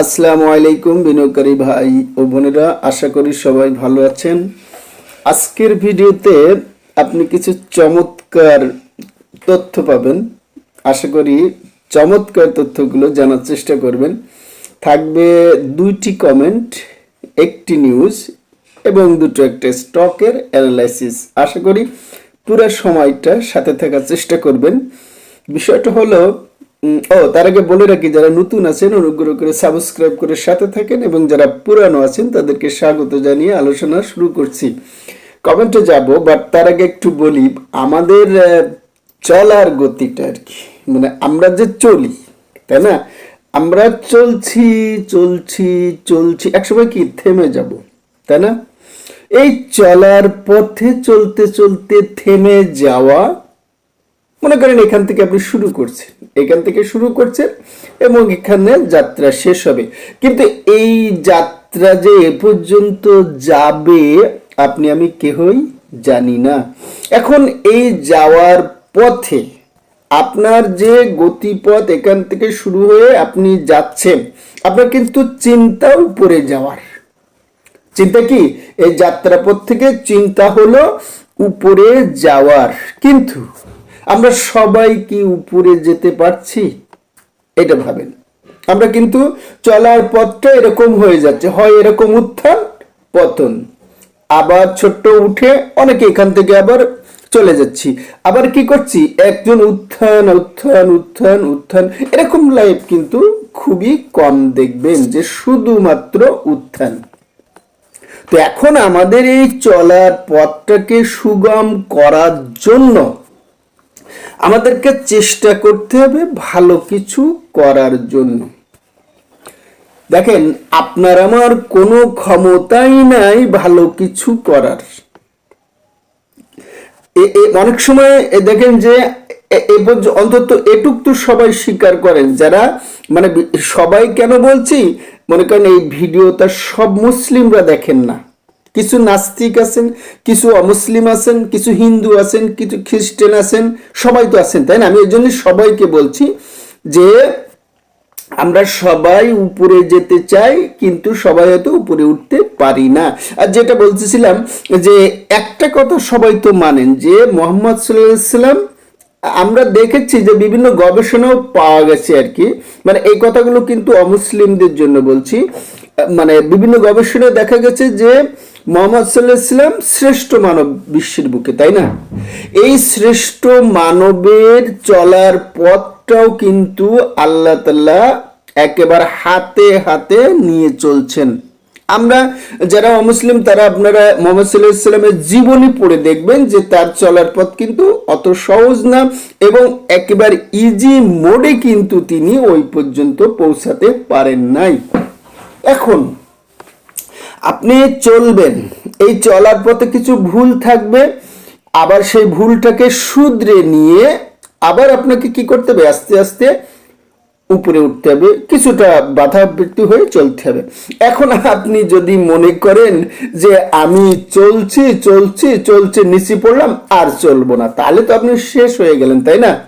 আসসালামু আলাইকুম বিনিয়োগকারী ভাই ও বোনেরা, আশা করি সবাই ভালো আছেন। আজকের ভিডিওতে আপনি কিছু চমৎকার তথ্য পাবেন। আশা করি চমৎকার তথ্যগুলো জানার চেষ্টা করবেন। থাকবে দুইটি কমেন্ট একটি নিউজ এবং দুটো একটা স্টকের অ্যানালাইসিস আশা করি পুরো সময়টা সাথে থাকার চেষ্টা করবেন। বিষয়টা হলো ও, তার আগে বলে রাখি, যারা নতুন আছেন, অনুগ্রহ করে সাবস্ক্রাইব করে সাথে থাকেন এবং যারা পুরানো আছেন, তাদেরকে স্বাগত জানিয়ে আলোচনা শুরু করছি। কমেন্টে যাব বাট তার আগে একটু বলি, আমাদের চলার গতিটা আর কি। মানে আমরা যে চলি, তাই না? আমরা চলছি চলছি চলছি, একসময় কি থেমে যাব, তাই না? এই চলার পথে চলতে চলতে থেমে যাওয়া মনে করেন এখান থেকে আপনি শুরু করছেন, এখান থেকে শুরু করছেন এবং এখানে যাত্রা শেষ হবে। কিন্তু এই যাত্রা যে এ পর্যন্ত যাবে, আপনি আমি কেহই জানি না। এখন এই যাওয়ার পথে আপনার যে গতিপথ এখান থেকে শুরু হয়ে আপনি যাচ্ছেন, আপনার কিন্তু চিন্তা উপরে যাওয়ার। চিন্তা কি? এই যাত্রাপথ থেকে চিন্তা হলো উপরে যাওয়ার। কিন্তু আমরা সবাই কি উপরে যেতে পারছি? এটা ভাবেন। আমরা কিন্তু চলার পথটা এরকম হয়ে যাচ্ছে, হয় এরকম উত্থান, পতন। আবার ছোট্ট উঠে অনেকে এখান থেকে আবার চলে যাচ্ছি। আবার কি করছি? একজন উত্থান উত্থান উত্থান উত্থান। এরকম লাইফ কিন্তু খুবই কম দেখবেন যে শুধুমাত্র উত্থান। তো এখন আমাদের এই চলার পথটাকে সুগম করার জন্য আমাদেরকে চেষ্টা করতে হবে ভালো কিছু করার জন্য। দেখেন, আপনার আমার কোনো ক্ষমতাই নাই ভালো কিছু করার। অনেক সময় দেখেন যে অন্তত এটুক তো সবাই স্বীকার করেন, যারা মানে সবাই কেন বলছি? মনে করেন এই ভিডিওটা সব মুসলিমরা দেখেন না। কিছু নাস্তিক আছেন, কিছু অমুসলিম আছেন, কিছু হিন্দু আছেন, কিছু খ্রিস্টান আছেন, সবাই তো আছেন, তাই না? আমি এই জন্য সবাইকে বলছি যে আমরা সবাই উপরে যেতে চাই, কিন্তু সবাই হয়তো উপরে উঠতে পারি না। আর যেটা বলতেছিলাম যে একটা কথা সবাই তো মানেন যে মোহাম্মদ সাল্লাম আমরা দেখেছি যে বিভিন্ন গবেষণাও পাওয়া গেছে আর কি। মানে এই কথাগুলো কিন্তু অমুসলিমদের জন্য বলছি। মানে বিভিন্ন গবেষণায় দেখা গেছে যে মোহাম্মদ সাল্লাম শ্রেষ্ঠ মানব বিশ্বের বুকে, তাই না? এই শ্রেষ্ঠ মানবের চলার পথটাও কিন্তু আল্লাহ তাল্লাহ একেবারে হাতে হাতে নিয়ে চলছেন। আমরা যারা অমুসলিম, তারা আপনারা মোহাম্মদ সাল্লাহ ইসলামের জীবনী পড়ে দেখবেন যে তার চলার পথ কিন্তু অত সহজ না এবং একেবারে ইজি মোডে কিন্তু তিনি ওই পর্যন্ত পৌঁছাতে পারেন নাই। এখন আপনি চলবেন। এই চলার পথে কিছু ভুল থাকবে, আবার সেই ভুলটাকে শুধরে নিয়ে আবার আপনাকে কি করতে হবে? আস্তে আস্তে উপরে উঠতে হবে। কিছুটা বাধা বৃত্তি হয়ে চলতে হবে। এখন আপনি যদি মনে করেন যে আমি চলছি চলছি, চলছে, নিচে পড়লাম, আর চলবো না, তাহলে তো আপনি শেষ হয়ে গেলেন, তাই না?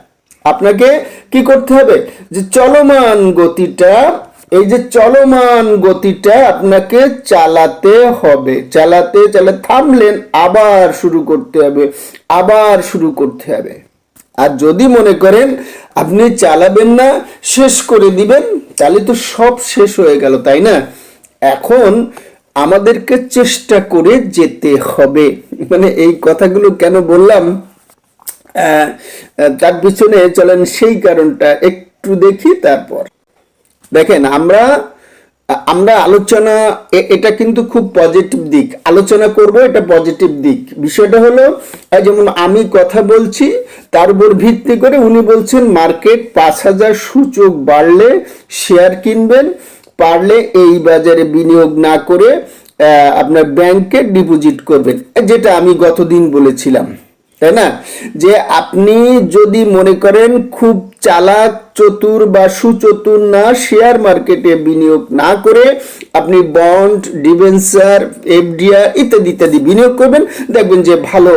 আপনাকে কি করতে হবে? যে চলমান গতিটা এই যে চলমান গতিটা আপনাকে চালাতে হবে, চালাতে চালাতে থামলেন, আবার শুরু করতে হবে, আবার শুরু করতে হবে। আর যদি মনে করেন আপনি চালাবেন না, শেষ করে দিবেন, তাহলে তো সব শেষ হয়ে গেল, তাই না? এখন আমাদেরকে চেষ্টা করে যেতে হবে। মানে এই কথাগুলো কেন বললাম? তার পিছনে চলেন সেই কারণটা, একটু দেখি তারপর। দেখেন, আমরা আমরা আলোচনা এটা কিন্তু খুব পজিটিভ দিক। আলোচনা করব, এটা পজিটিভ দিক। বিষয়টা হলো যেমন আমি কথা বলছি, তার উপর ভিত্তি করে উনি বলছেন, মার্কেট পাঁচ হাজার সূচক বাড়লে শেয়ার কিনবেন, পারলে এই বাজারে বিনিয়োগ না করে আপনার ব্যাংকে ডিপোজিট করবেন। যেটা আমি গতদিন বলেছিলাম, তাই না? যে আপনি যদি মনে করেন খুব চালাক চতুর বা সুচতুর না শেয়ার মার্কেটে বিনিয়োগ না করে আপনি বন্ড ডিভেন্সার এফডিআর ইত্যাদি ইত্যাদি বিনিয়োগ করবেন। দেখবেন যে ভালো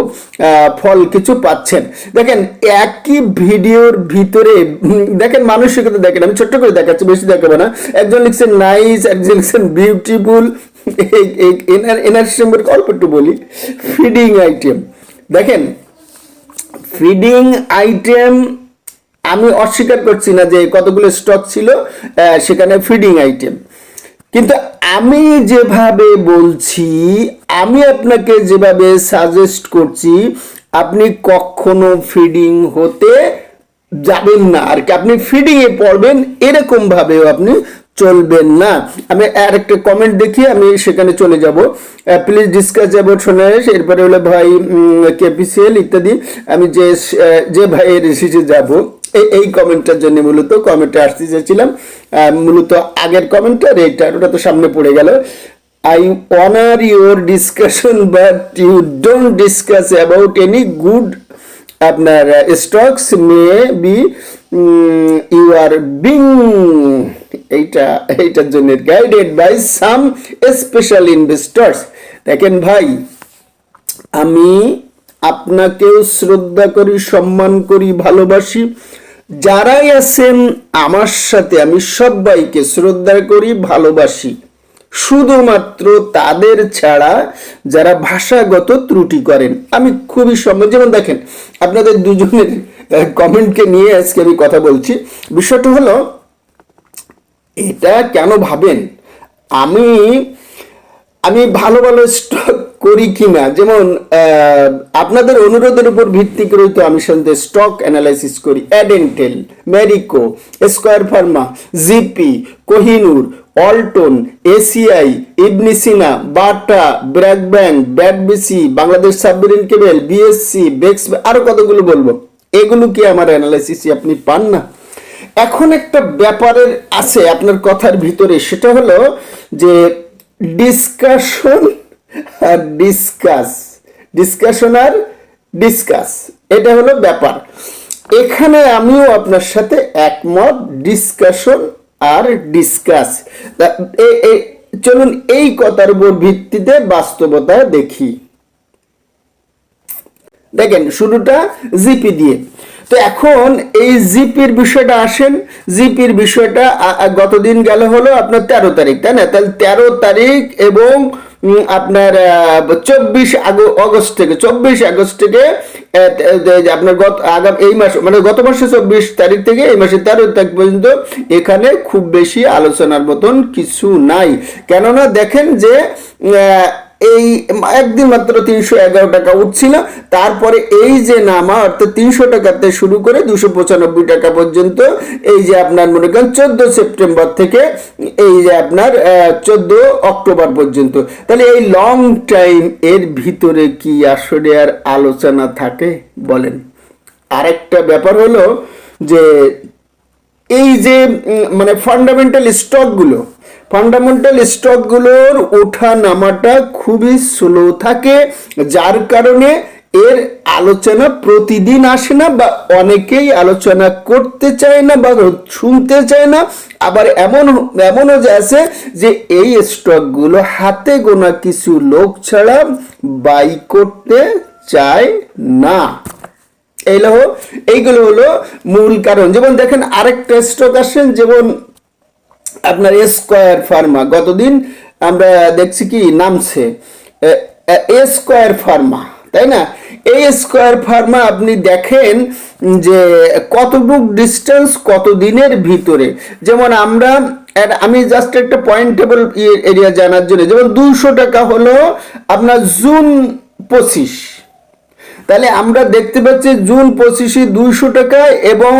ফল কিছু পাচ্ছেন। দেখেন, একই ভিডিওর ভিতরে, দেখেন মানসিকতা দেখেন। আমি ছোট্ট করে দেখাচ্ছি, বেশি দেখাবো না। একজন লিখছেন নাইস একজন লিখছেন বিউটিফুল এনার এনার অল্প একটু বলি। ফিডিং আইটেম দেখেন ফিডিং আইটেম আমি অস্বীকার করছি না যে কতগুলো স্টক ছিল সেখানে ফিডিং আইটেম কিন্তু আমি যেভাবে বলছি, আমি আপনাকে যেভাবে সাজেস্ট করছি, আপনি কখনো ফিডিং হতে যাবেন না। আর কি, আপনি ফিডিং এ পড়বেন এরকম ভাবেও আপনি চলবেন না। আমি আর একটা কমেন্ট দেখি, আমি সেখানে চলে যাব। প্লিজ ডিসকাস অ্যাবাউট সোনারেশ এরপরে হলো ভাই কেপিসিএল ইত্যাদি। আমি যে যে ভাইয়ের এসেছে যাব এই কমেন্টটার জন্য মূলত কমেন্টে আসতে চেয়েছিলাম। মূলত আগের কমেন্টটা আর এইটা ওটা তো সামনে পড়ে গেল। I honour your discussion but you don't discuss about any good আপনার stocks may be you are being এইটা, এইটার জন্য guided by some special investors দেখেন ভাই, আমি আপনাকেও শ্রদ্ধা করি, সম্মান করি, ভালোবাসি। যারাই আছেন আমার সাথে, আমি সবাইকে শ্রদ্ধা করি, ভালোবাসি। শুধুমাত্র তাদের ছাড়া যারা ভাষাগত ত্রুটি করেন। আমি খুবই সম্মান যেমন দেখেন, আপনাদের দুজনের কমেন্টকে নিয়ে আজকে আমি কথা বলছি। বিষয়টা হলো, এটা কেন ভাবেন? আমি আমি ভালো ভালো স্টক করি কিনা? যেমন আপনাদের অনুরোধের উপর ভিত্তি করে তো আমি সাথে স্টক অ্যানালাইসিস করি। অ্যাডেন্টেল Marico Square Pharma GP Kohinoor অল্টন ACI Ibn Sina Bata BRAC bank BATBC Bangladesh submarine cable BSC বেক্স আরও কতগুলো বলব? এগুলো কি আমার অ্যানালাইসিসে আপনি পান না? এখন একটা ব্যাপারের আছে আপনার কথার ভিতরে, সেটা হলো যে ডিসকাশন ডিসকাস ডিসকাশন আর ডিসকাস এটা হলো ব্যাপার। এখানে আমিও আপনার সাথে একমত ডিসকাশন আর ডিসকাস চলুন এই কথার উপর ভিত্তিতে বাস্তবতা দেখি। দেখেন, শুরুটা জিপি দিয়ে। তো এখন এই জিপির বিষয়টা আসেন। জিপির বিষয়টা গতদিন গেল হলো আপনার তেরো তারিখ, তাই না? তাহলে তেরো তারিখ এবং আপনার চব্বিশ আগস্ট থেকে, চব্বিশ আগস্ট থেকে আপনার গত, আগাম, এই মাস মানে গত মাসে চব্বিশ তারিখ থেকে এই মাসের তেরো তারিখ পর্যন্ত এখানে খুব বেশি আলোচনার মতন কিছু নাই। কেননা দেখেন যে এই একদিন মাত্র তিনশো এগারো টাকা উঠছিল। তারপরে এই যে নামা, অর্থাৎ তিনশো টাকাতে শুরু করে দুশো পঁচানব্বই টাকা পর্যন্ত, এই যে আপনার মনে করেন চোদ্দ সেপ্টেম্বর থেকে এই যে আপনার চোদ্দ অক্টোবর পর্যন্ত। তাহলে এই লং টাইম এর ভিতরে কি আসলে আর আলোচনা থাকে? বলেন। আরেকটা ব্যাপার হলো যে, এই যে মানে ফান্ডামেন্টাল স্টকগুলো ফান্ডামেন্টাল স্টকগুলোর ওঠা নামাটা খুবই স্লো থাকে, যার কারণে এর আলোচনা প্রতিদিন আসে না বা অনেকেই আলোচনা করতে চায় না বা শুনতে চায় না। আবার এমন, এমনও যে আছে যে এই স্টকগুলো হাতে গোনা কিছু লোক ছাড়া বাই করতে চায় না। এইগুলো এইগুলো হলো মূল কারণ। যেমন দেখেন আরেকটা স্টক আসেন যেমন আপনার স্কোয়ার ফার্মা গতদিন আমরা দেখছি কি নামছে? এ স্কোয়ার ফার্মা তাই না? এই স্কোয়ার ফার্মা আপনি দেখেন যে কতটুক ডিস্টেন্স কত দিনের ভিতরে। যেমন আমরা আমি জাস্ট একটা পয়েন্টেবল এরিয়া জানার জন্য, যেমন দুশো টাকা হলো আপনার জুন পঁচিশ। তাহলে আমরা দেখতে পাচ্ছি জুন পঁচিশে দুইশো টাকা এবং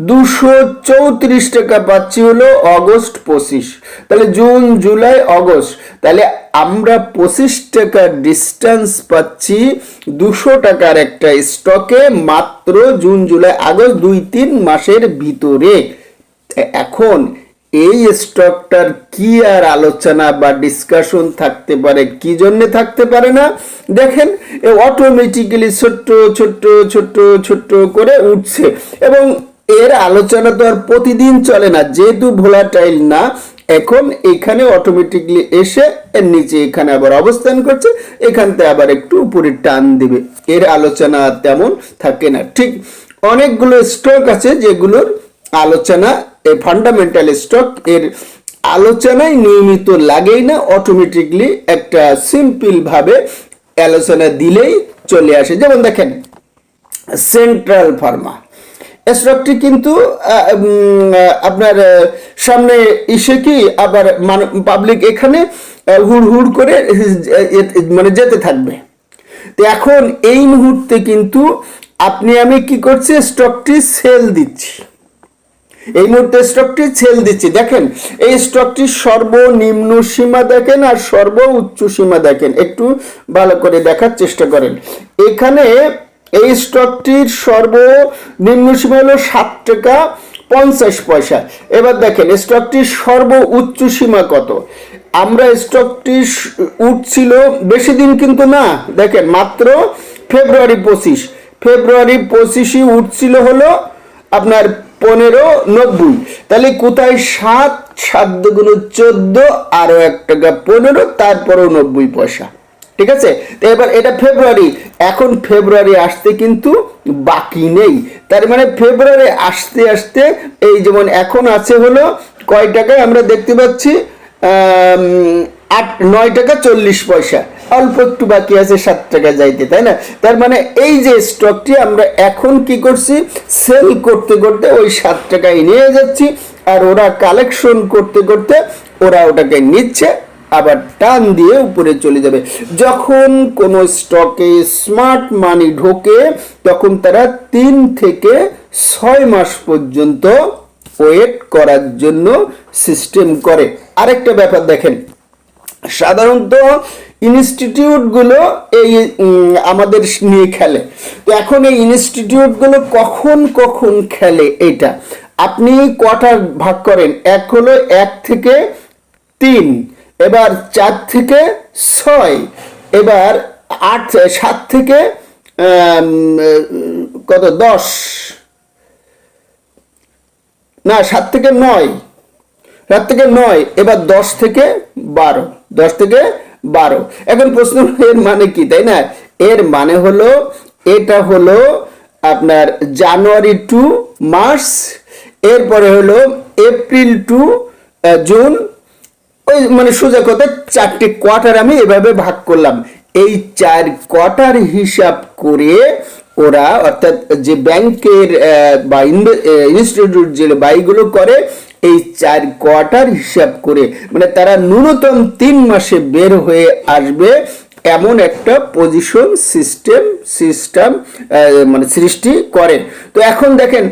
দুশো চৌত্রিশ টাকা পাচ্ছি হলো অগস্ট পঁচিশ। তাহলে জুন, জুলাই, অগস্ট। তাহলে আমরা পঁচিশ টাকার ডিস্টেন্স পাচ্ছি দুশো টাকার একটা স্টকে মাত্র জুন, জুলাই, আগস্ট দুই, তিন মাসের ভিতরে। এখন এই স্টকটার কি আর আলোচনা বা ডিসকাশন থাকতে পারে, কি জন্য থাকতে পারে না? দেখেন অটোমেটিক্যালি ছোট্ট ছোট্ট ছোট্ট ছোট্ট করে উঠছে এবং এর আলোচনা তো আর প্রতিদিন চলে না, যেহেতু ভোলাটাইল না, এখন এখানে অটোমেটিকলি এসে এর নিচে এখানে আবার অবস্থান করছে এখান থেকে আবার একটু উপরে টান দিবে। এর আলোচনা তেমন থাকে না। ঠিক অনেকগুলো স্টক আছে যেগুলোর আলোচনা ফান্ডামেন্টাল স্টক এর আলোচনায় নিয়মিত লাগেই না অটোমেটিকলি একটা সিম্পল ভাবে আলোচনা দিলেই চলে আসে। যেমন দেখেন সেন্ট্রাল ফার্মা স্টকটি কিন্তু আপনার সামনে এসে কি আবার পাবলিক এখানে হুড় হুড় করে মানে যেতে থাকবে। তো এখন এই মুহূর্তে কিন্তু আপনি আমি কি করছি স্টকটি সেল দিচ্ছি। এই মুহূর্তে স্টকটি সেল দিচ্ছি। দেখেন, এই স্টকটির সর্বনিম্ন সীমা দেখেন আর সর্ব উচ্চ সীমা দেখেন। একটু ভালো করে দেখার চেষ্টা করেন। এখানে এই স্টকটির সর্বনিম্ন সীমা হলো সাত টাকা পঞ্চাশ পয়সা। এবার দেখেন স্টকটির সর্ব উচ্চ সীমা কত? আমরা স্টকটি উঠছিল বেশি দিন কিন্তু না। দেখেন, মাত্র ফেব্রুয়ারি পঁচিশ। ফেব্রুয়ারি পঁচিশই উঠছিল হলো আপনার পনেরো, নব্বই। তাহলে কোথায় সাত? সাত দুগুণ চোদ্দ আরও এক টাকা পনেরো, তারপরেও নব্বই পয়সা। ঠিক আছে? তো এবার এটা ফেব্রুয়ারি। এখন ফেব্রুয়ারি আসতে কিন্তু বাকি নেই। তার মানে ফেব্রুয়ারি আসতে আসতে এই যেমন এখন আছে হলো কয় টাকায় আমরা দেখতে পাচ্ছি আট, নয় টাকা চল্লিশ পয়সা। অল্প একটু বাকি আছে সাত টাকা যাইতে, তাই না? তার মানে এই যে স্টকটি আমরা এখন কি করছি? সেল করতে করতে ওই সাত টাকায় নিয়ে যাচ্ছি আর ওরা কালেকশন করতে করতে ওরা ওটাকে নিচ্ছে, আবার টান দিয়ে উপরে চলে যাবে। যখন কোনো স্টকে স্মার্ট মানি ঢোকে, তখন তারা তিন থেকে ছয় মাস পর্যন্ত ওয়েট করার জন্য সিস্টেম করে। আরেকটা ব্যাপার দেখেন, সাধারণত ইনস্টিটিউটগুলো এই আমাদের নিয়ে খেলে। তো এখন এই ইনস্টিটিউটগুলো কখন কখন খেলে এটা আপনি কটা ভাগ করেন? এক হলো এক থেকে তিন, এবার চার থেকে ছয়, এবার আট সাত থেকে কত? দশ। না, সাত থেকে নয়। সাত থেকে নয়, এবার দশ থেকে বারো। দশ থেকে বারো। এখন প্রশ্ন, এর মানে কি, তাই না? এর মানে হলো, এটা হলো আপনার জানুয়ারি টু মার্চ, এরপরে হলো এপ্রিল টু জুন, ওই মানে সোজা কথা, চারটে কোয়ার্টার আমি এভাবে ভাগ করলাম। এই চার কোয়ার্টার হিসাব করে ওরা, অর্থাৎ যে ব্যাংকের বা ইনস্টিটিউট যে বাইগুলো করে এই চার কোয়ার্টার হিসাব করে মানে তারা ন্যূনতম তিন মাসে বের হয়ে আসবে এমন একটা পজিশন সিস্টেম সিস্টেম মানে সৃষ্টি করেন। তো এখন দেখেন,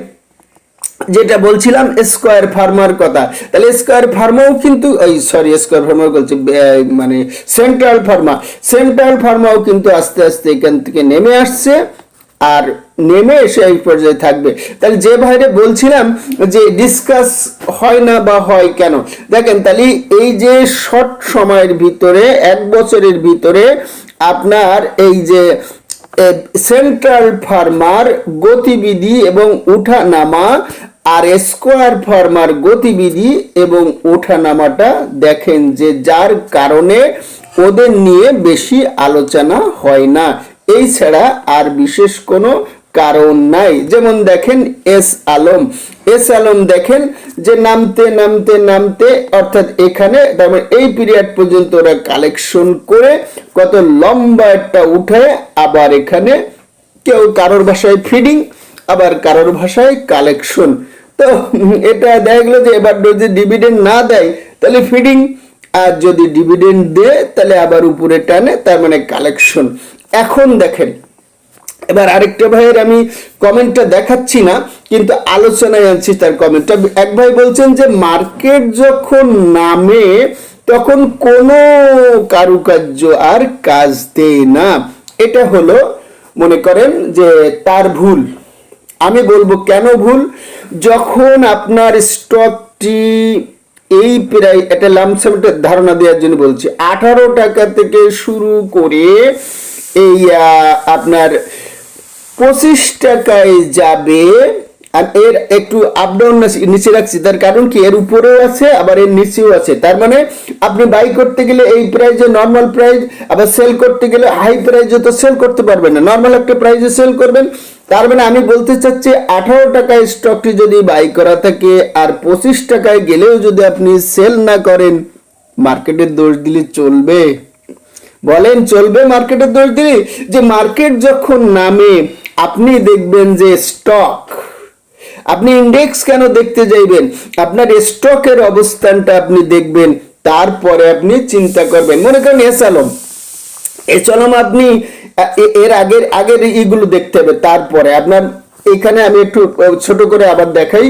যেটা বলছিলাম স্কোয়ার ফার্মার কথা। তাহলে স্কোয়ার ফার্মাও কিন্তু ওই সরি স্কোয়ার ফার্মার বলছি মানে সেন্ট্রাল ফার্মা সেন্ট্রাল ফার্মাও কিন্তু আস্তে আস্তে এখান থেকে নেমে আসছে। আর নেমে এসে এই পর্যায়ে থাকবে। তাহলে যে ভাইরে বলছিলাম যে ডিসকাস হয় না বা হয় কেন? দেখেন তাহলে এই যে শর্ট সময়ের ভিতরে, এক বছরের ভিতরে আপনার এই যে সেন্ট্রাল ফার্মার গতিবিধি এবং উঠানামা আর স্কোয়ার ফার্মার গতিবিধি এবং ওঠানামাটা দেখেন যে যার কারণে ওদের নিয়ে বেশি আলোচনা হয় না। এই ছাড়া আর বিশেষ কোনো কারণ নাই। যেমন দেখেন এস আলম। এস আলম দেখেন যে নামতে নামতে নামতে, অর্থাৎ এখানে তার মানে এই পিরিয়ড পর্যন্ত ওরা কালেকশন করে কত লম্বা একটা উঠে আবার এখানে কেউ কারোর ভাষায় ফিডিং আবার কারোর ভাষায় কালেকশন তো এটা দেখা গেলো যে এবার যদি ডিভিডেন্ড না দেয়, তাহলে ফিডিং আর যদি ডিভিডেন্ড দেয়, তাহলে আবার উপরে টানে, তার মানে কালেকশন এখন দেখেন। এবার আরেকটা ভাইয়ের আমি কমেন্টটা দেখাচ্ছি না, কিন্তু আলোচনায় আনছি তার কমেন্টটা। এক ভাই বলছেন যে, মার্কেট যখন নামে, তখন কোনো কারুকার্য আর কাজ দেয় না। এটা হলো, মনে করেন যে, তার ভুল। আমি বলব, কেন ভুল? যখন আপনার স্টকটি এই প্রায়, একটা লামসাম ধারণা দেওয়ার জন্য বলছি, আঠারো টাকা থেকে শুরু করে এই আপনার পঁচিশ টাকায় যাবে, আর এর একটু আপ ডাউন নিচে রাখছি। তার কারণ কি, এর উপরেও আছে, আবার এর নিচেও আছে। তার মানে আপনি বাই করতে গেলে এই প্রাইজে নর্মাল প্রাইস আবার সেল করতে গেলে হাই প্রাইজে তো সেল করতে পারবেন না। নর্মাল একটা প্রাইজে সেল করবেন। তার মানে আমি বলতে চাচ্ছি, আঠারো টাকায় স্টকটি যদি বাই করা থাকে, আর পঁচিশ টাকায় গেলেও যদি আপনি সেল না করেন মার্কেটের দোষ দিলে চলবে। বলেন, চলবে মার্কেটের দোষ দিলে যে মার্কেট যখন নামে, আপনি দেখবেন যে স্টক, আপনি ইন্ডেক্স কেন দেখতে যাইবেন? আপনার স্টকের অবস্থানটা আপনি দেখবেন, তারপরে আপনি চিন্তা করবেন। মনে করেন এস আলম এস আলম আপনি এর আগের আগের ইগুলো দেখতে হবে, তারপরে। আপনার, এখানে আমি একটু ছোট করে আবার দেখাই।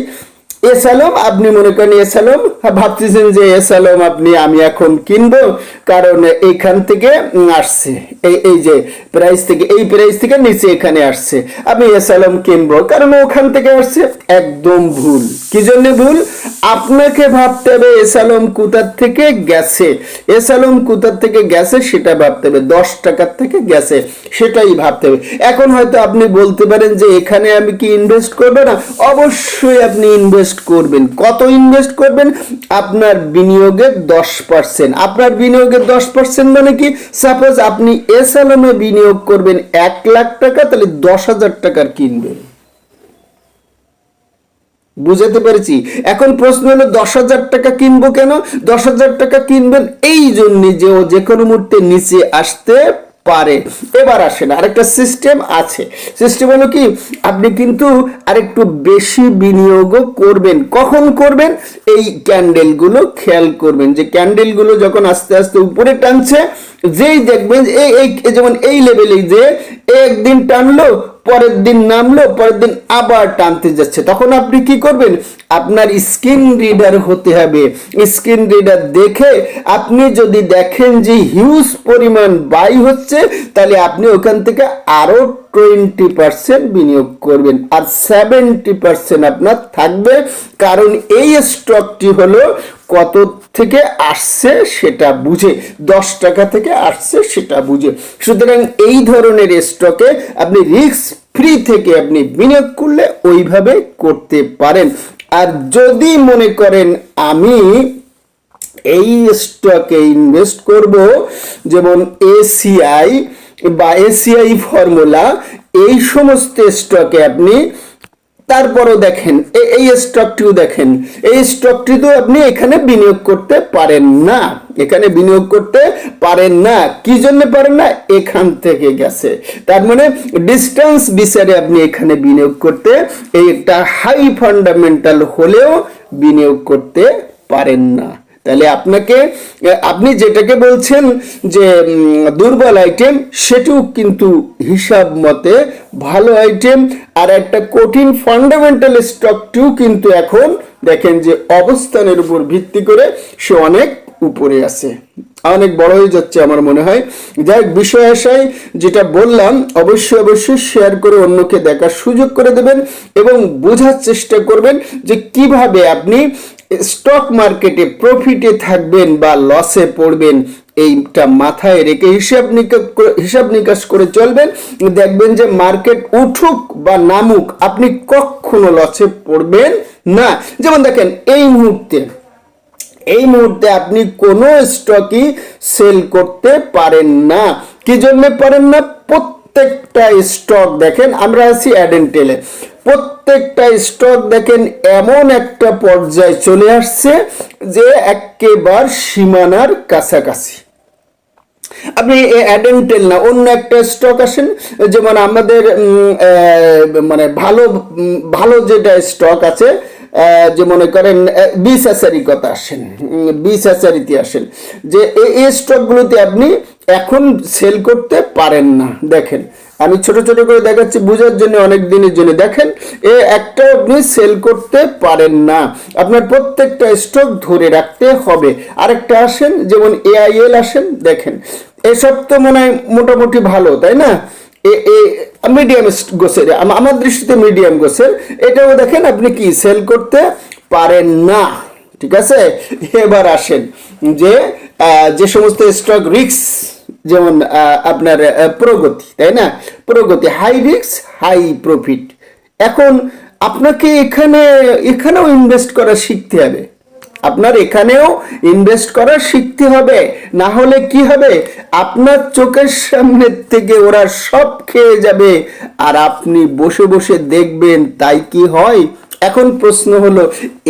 এস আলম আপনি মনে করেন এস আলম ভাবতেছেন যে এস আলম আপনি, আমি এখন কিনবো? কারণ এইখান থেকে আসছে। এই এই যে প্রাইস থেকে, এই প্রাইস থেকে নিচে এখানে আসছে। আমি এস আলম কিনবো, কারণ ওখান থেকে আসছে। একদম ভুল। কি জন্য ভুল? আপনাকে ভাবতে হবে এস আলম কোথার থেকে গেছে। এস আলম কোথার থেকে গেছে সেটা ভাবতে হবে। দশ টাকার থেকে গেছে, সেটাই ভাবতে হবে। এখন হয়তো আপনি বলতে পারেন যে এখানে আমি কি ইনভেস্ট করব না? অবশ্যই আপনি ইনভেস্ট করবেন। কত ইনভেস্ট করবেন? আপনার বিনিয়োগের দশ পার্সেন্ট আপনার বিনিয়োগের দশ পার্সেন্ট মানে কি? সাপোজ আপনি এস আলমে বিনিয়োগ করবেন এক লাখ টাকা, তাহলে দশ হাজার টাকার কিনবেন। বুঝাতে পেরেছি? এখন প্রশ্ন হলো, দশ হাজার টাকা কিনবো কেন? দশ হাজার টাকা কিনবেন এই জন্য যে ও যে কোনো মুহূর্তে নিচে আসতে পারে। এবার আসেন, আরেকটা সিস্টেম আছে। সিস্টেম হলো কি? আপনি কিন্তু আরেকটু বেশি বিনিয়োগও করবেন। কখন করবেন? এই ক্যান্ডেলগুলো খেয়াল করবেন যে ক্যান্ডেলগুলো যখন আস্তে আস্তে উপরে টানছে, যেই দেখবেন এই যেমন এই লেভেলে যে একদিন টানলো পরের দিন নামলো, পরের দিন আবার টানতে যাচ্ছে। তখন আপনি কি করবেন? আপনার স্ক্রিন রিডার হতে হবে। স্ক্রিন রিডার দেখে আপনি যদি দেখেন যে হিউজ পরিমাণ বাই হচ্ছে, তাহলে আপনি ওখান থেকে আরও টোয়েন্টি পার্সেন্ট বিনিয়োগ করবেন আর সেভেন্টি পার্সেন্ট আপনার থাকবে। কারণ এই স্টকটি হলো কত থেকে আসছে সেটা বুঝে। দশ টাকা থেকে আসছে সেটা বুঝে। সুতরাং এই ধরনের স্টকে আপনি রিস্ক ফ্রি থেকে আপনি বিনিয়োগ করলে ওইভাবে করতে পারেন। আর যদি মনে করেন আমি এই স্টকে ইনভেস্ট করব, যেমন এসিআই বা এসিআই ফর্মুলা, এই সমস্ত স্টকে আপনি তারপরও দেখেন এই স্টকটিও দেখেন, এই স্টকটিতেও আপনি এখানে বিনিয়োগ করতে পারেন না। এখানে বিনিয়োগ করতে পারেন না। কি জন্য পারেন না? এখান থেকে গেছে। তার মানে ডিস্টেন্স বিচারে আপনি এখানে বিনিয়োগ করতে এই একটা হাই ফান্ডামেন্টাল হলেও বিনিয়োগ করতে পারেন না। তাহলে আপনাকে আপনি যেটাকে বলছেন যে দুর্বল আইটেম সেটিও কিন্তু হিসাব মতে ভালো আইটেম আর একটা কঠিন ফান্ডামেন্টাল স্টকটিও কিন্তু এখন দেখেন যে অবস্থানের উপর ভিত্তি করে সে অনেক উপরে আছে। অনেক বড় হয়ে যাচ্ছে আমার মনে হয়। যাই বিষয় আশায় যেটা বললাম, অবশ্যই অবশ্যই শেয়ার করে অন্যকে দেখার সুযোগ করে দেবেন এবং বোঝার চেষ্টা করবেন যে কীভাবে আপনি স্টক মার্কেটে প্রফিটে থাকবেন বা লসে পড়বেন, এইটা মাথায় রেখে হিসাব নিকাশ হিসাব নিকাশ করে চলবেন। দেখবেন যে মার্কেট উঠুক বা নামুক, আপনি কখনো লসে পড়বেন না। যেমন দেখেন, এই মুহূর্তে এই মুহূর্তে আপনি কোনো স্টকই সেল করতে পারেন না। কি জন্য পারেন না? প্রত্যেকটা স্টক দেখেন, আমরা আছি অ্যাডেন্টেলে প্রত্যেকটা স্টক দেখেন, এমন একটা পর্যায়ে চলে আসছে যে একেবার সীমানার কাছাকাছি। আপনি অ্যাডেন্টেল না, অন্য একটা স্টক আসেন, যেমন আমাদের মানে ভালো ভালো যেটা স্টক আছে যে মনে করেন বিশ আচারি কথা আসেন বিশ আচারিতে আসেন, যে এই স্টকগুলোতে আপনি এখন সেল করতে পারেন না, দেখেন। আমি ছোট ছোট করে দেখাচ্ছি, বোঝার জন্য, অনেক দিনের জন্য। দেখেন, এ একটা আপনি সেল করতে পারেন না। আপনার প্রত্যেকটা স্টক ধরে রাখতে হবে। আরেকটা আসেন, যেমন এআইএল আসেন, দেখেন, এসব তো মনে হয় মোটামুটি ভালো, তাই না? এ মিডিয়াম আম- আমার দৃষ্টিতে মিডিয়াম গোছের, এটাও দেখেন, আপনি কি সেল করতে পারেন না। ঠিক আছে? এবার আসেন, যে যে সমস্ত স্টক রিক্স যেমন আপনার প্রগতি, তাই না? প্রগতি হাই রিক্স হাই প্রফিট এখন আপনাকে এখানে, এখানেও ইনভেস্ট করা শিখতে হবে। আপনার এখানেও ইনভেস্ট করা শিখতে হবে। না হলে কি হবে? আপনার চোখের সামনে থেকে ওরা সব খেয়ে যাবে। আর আপনি বসে বসে দেখবেন, তাই কি হয়? এখন প্রশ্ন হলো,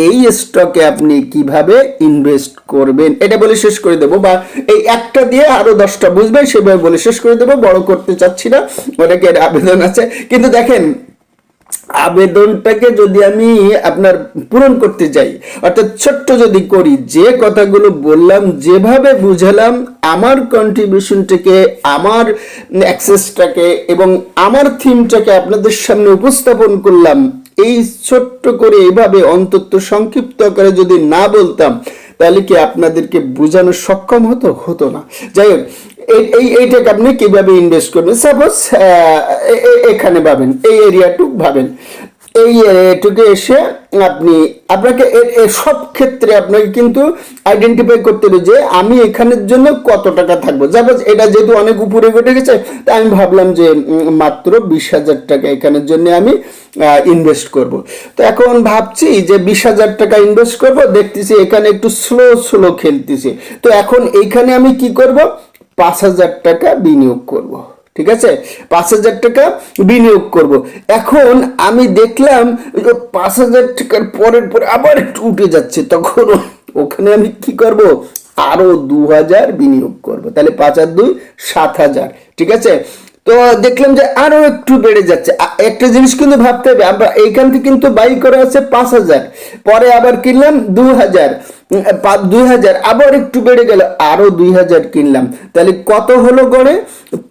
এই স্টকে আপনি কীভাবে ইনভেস্ট করবেন? এটা বলে শেষ করে দেবো, বা এই একটা দিয়ে আরও দশটা বুঝবেন, সেভাবে বলে শেষ করে দেবো, বড় করতে চাচ্ছি না অনেকের আবেদন আছে। কিন্তু দেখেন, আবেদনটাকে যদি আমি আপনার পূরণ করতে যাই, অর্থাৎ ছোট্ট যদি করি, যে কথাগুলো বললাম, যেভাবে বুঝালাম, আমার কন্ট্রিবিউশনটাকে আমার অ্যাক্সেসটাকে এবং আমার থিমটাকে আপনাদের সামনে উপস্থাপন করলাম এই ছোট্ট করে এভাবে অন্তত সংক্ষিপ্ত করে যদি না বলতাম, তাহলে কি আপনাদেরকে বোঝানো সক্ষম হতো? হতো না। যাই হোক, এই এই, এইটাকে আপনি কীভাবে ইনভেস্ট করবেন? সাপোজ এখানে ভাবেন, এই এরিয়াটুক ভাবেন। এই এরিয়াটুকে এসে আপনি আপনাকে সব ক্ষেত্রে আপনাকে কিন্তু আইডেন্টিফাই করতে হবে যে আমি এখানের জন্য কত টাকা থাকব। সাপোজ এটা যেহেতু অনেক উপরে ঘটে গেছে, তাই আমি ভাবলাম যে মাত্র বিশ হাজার টাকা এখানের জন্য আমি ইনভেস্ট করব। তো এখন ভাবছি যে বিশ হাজার টাকা ইনভেস্ট করব, দেখতেছি এখানে একটু স্লো স্লো খেলতেছি। তো এখন এইখানে আমি কি করব? পাঁচ হাজার টাকা বিনিয়োগ করব। ঠিক আছে? পাঁচ হাজার টাকা বিনিয়োগ করব। এখন আমি দেখলাম পাঁচ হাজার টাকার পরের পরে আবার একটু উঠে যাচ্ছে। তখন ওখানে আমি কি করব? আরও দু হাজার বিনিয়োগ করব। তাহলে পাঁচ আর দুই, সাত হাজার। ঠিক আছে? তো দেখলাম যে আরও একটু বেড়ে যাচ্ছে। একটা জিনিস কিন্তু ভাবতে হবে, আমরা এইখান থেকে কিন্তু বাই করা আছে পাঁচ হাজার। পরে আবার কিনলাম দু হাজার। দুই হাজার আবার একটু বেড়ে গেল, আরও দুই হাজার কিনলাম। তাহলে কত হলো গড়ে?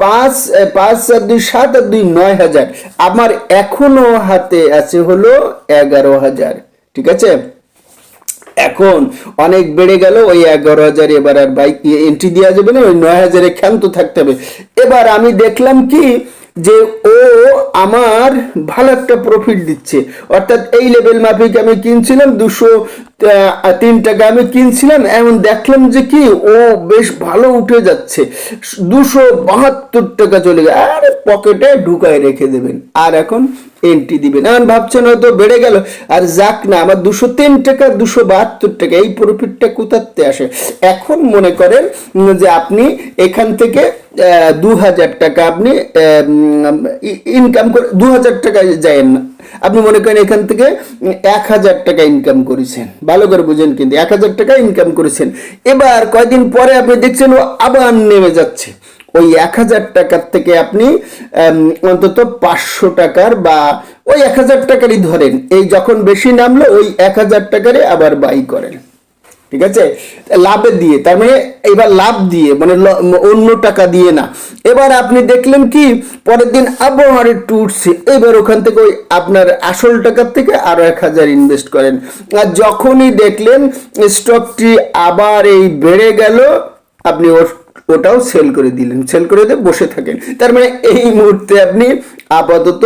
পাঁচ পাঁচ আর দুই, সাত আর দুই, নয় হাজার। আমার এখনও হাতে আছে হলো এগারো হাজার, ঠিক আছে? এখন অনেক বেড়ে গেল, ওই এগারো হাজার এবার আর বাইক এন্ট্রি দেওয়া যাবে না, ওই নয় হাজারে ক্ষান্ত থাকতে হবে। এবার আমি দেখলাম কি যে ও আমার ভালো একটা প্রফিট দিচ্ছে। অর্থাৎ এই লেভেল মাফিক আমি কিনছিলাম, দুশো তিন টাকা আমি কিনছিলাম এমন দেখলাম যে কি ও বেশ ভালো উঠে যাচ্ছে। দুশো বাহাত্তর টাকা চলে যায় আর পকেটে ঢুকায় রেখে দেবেন। আর এখন এন্ট্রি দিবেন এখন ভাবছেন, হয়তো বেড়ে গেল। আর যাক না, আমার দুশো তিন টাকা, দুশো বাহাত্তর টাকা, এই প্রফিটটা কোথাতে আসে? এখন মনে করেন যে আপনি এখান থেকে দু হাজার টাকা আপনি ইনকাম করে, দু হাজার টাকা যায়েন না। আপনি মনে করেন এখান থেকে এক হাজার টাকা ইনকাম করেছেন। ভালো করে বুঝেন কিন্তু, এক হাজার টাকা ইনকাম করেছেন। এবার কয়দিন পরে আপনি দেখছেন ও আবার নেমে যাচ্ছে। ওই এক হাজার টাকার থেকে আপনি অন্তত পাঁচশো টাকার বা ওই এক হাজার টাকারই ধরেন। এই যখন বেশি নামলো, ওই এক হাজার টাকারে আবার বাই করেন। ঠিক আছে? লাভে দিয়ে, তার মানে এবার লাভ দিয়ে মানে অন্য টাকা দিয়ে না। এবার আপনি দেখলেন কি, পরের দিন আবহাওয়ার একটু উঠছে এবার ওখান থেকে ওই আপনার আসল টাকার থেকে আরও এক হাজার ইনভেস্ট করেন। আর যখনই দেখলেন স্টকটি আবার এই বেড়ে গেল, আপনি ওর ওটাও সেল করে দিলেন সেল করে দিয়ে বসে থাকেন। তার মানে এই মুহূর্তে আপনি আপাতত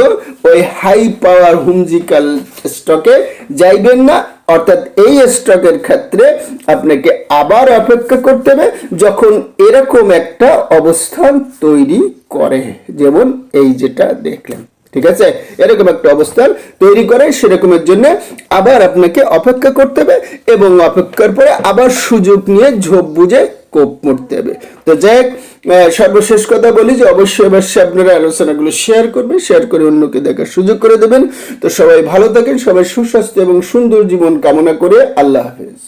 ওই হাই পাওয়ার হুমজিক্যাল স্টকে যাইবেন না, অর্থাৎ এই স্টকের ক্ষেত্রে আপনাকে আবার অপেক্ষা করতে হবে যখন এরকম একটা অবস্থান তৈরি করে। যেমন এই যেটা দেখলেন, ঠিক আছে? এরকম একটা অবস্থান তৈরি করে, সেরকমের জন্য আবার আপনাকে অপেক্ষা করতে হবে এবং অপেক্ষার পরে আবার সুযোগ নিয়ে ঝোপ বুঝে কোপ মরতে হবে। তো যাই হোক, সর্বশেষ কথা বলি যে অবশ্যই অবশ্যই আপনারা আলোচনাগুলো শেয়ার করবেন শেয়ার করে অন্যকে দেখার সুযোগ করে দেবেন। তো সবাই ভালো থাকেন সবাই সুস্বাস্থ্য এবং সুন্দর জীবন কামনা করে আল্লাহ হাফেজ।